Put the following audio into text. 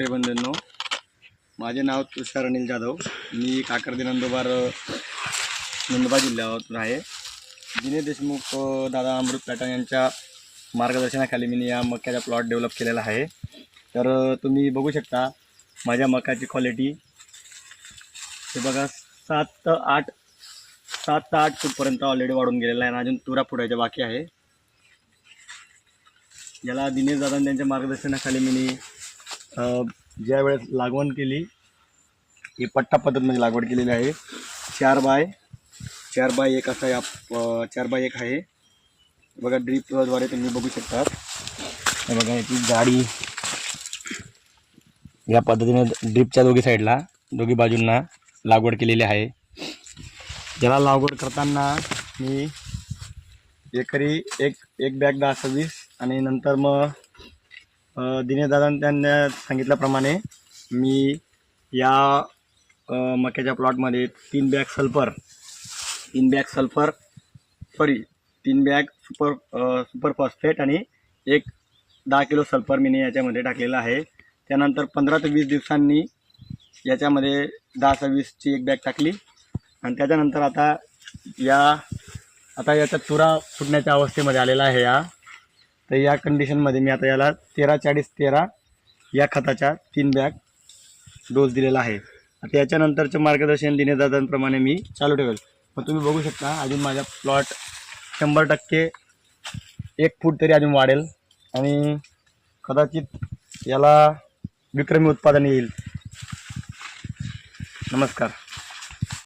शेतकरी बंधूंनो. माझे नाव तुषार अनिल जाधव. मी काकर्दी नंदुरबार नंदुरबार जिल्ह्यातून आहे. दिनेश देशमुख दादा अमृत पॅटर्न यांच्या मार्गदर्शनाखाली मी या मक्याचा प्लॉट डेव्हलप केलेला आहे. तर तुम्ही बघू शकता माझ्या मकाची क्वालिटी. हे बघा सात आठ सात ते आठ फूटपर्यंत ऑलरेडी वाढून गेलेला आहे आणि अजून तुरा फुटायच्या बाकी आहे. याला दिनेश दादा त्यांच्या मार्गदर्शनाखाली मी ज्या वेळेस लागवण केली ही पट्टा पद्धतीमध्ये लागवड केलेली आहे. चार बाय चार बाय एक असा या चार बाय एक आहे. बघा ड्रीपद्वारे तुम्ही बघू शकतात. हे बघा याची जाडी. या पद्धतीने ड्रीपच्या दोघी साईडला दोघी बाजूंना लागवड केलेली आहे. ज्याला लागवड करताना मी एकरी एक एक बॅग दहा सव्वीस आणि नंतर मग अ, त्यांना सांगितल्याप्रमाणे मी या मक्याच्या प्लॉटमध्ये तीन बॅग सल्फर तीन बॅग सल्फर सॉरी तीन बॅग सुपर सुपर फॉस्फेट आणि एक दहा किलो सल्फर मीने याच्यामध्ये टाकलेलं आहे. त्यानंतर पंधरा ते वीस दिवसांनी याच्यामध्ये दहा सव्वीसची एक बॅग टाकली. आणि त्याच्यानंतर आता या आता याचा तुरा फुटण्याच्या अवस्थेमध्ये आलेला आहे या तर या कंडिशनमध्ये मी आता याला तेरा चाळीस तेरा या खताच्या तीन बॅग डोस दिलेला आहे. आता मार्गदर्शन दिनेदादांप्रमाणे मी चालू ठेवेल. मग तुम्ही बघू शकता अजून माझा प्लॉट शंभर टक्के एक फूट तरी अजून वाढेल. आणि कदाचित याला विक्रमी उत्पादन येईल. नमस्कार.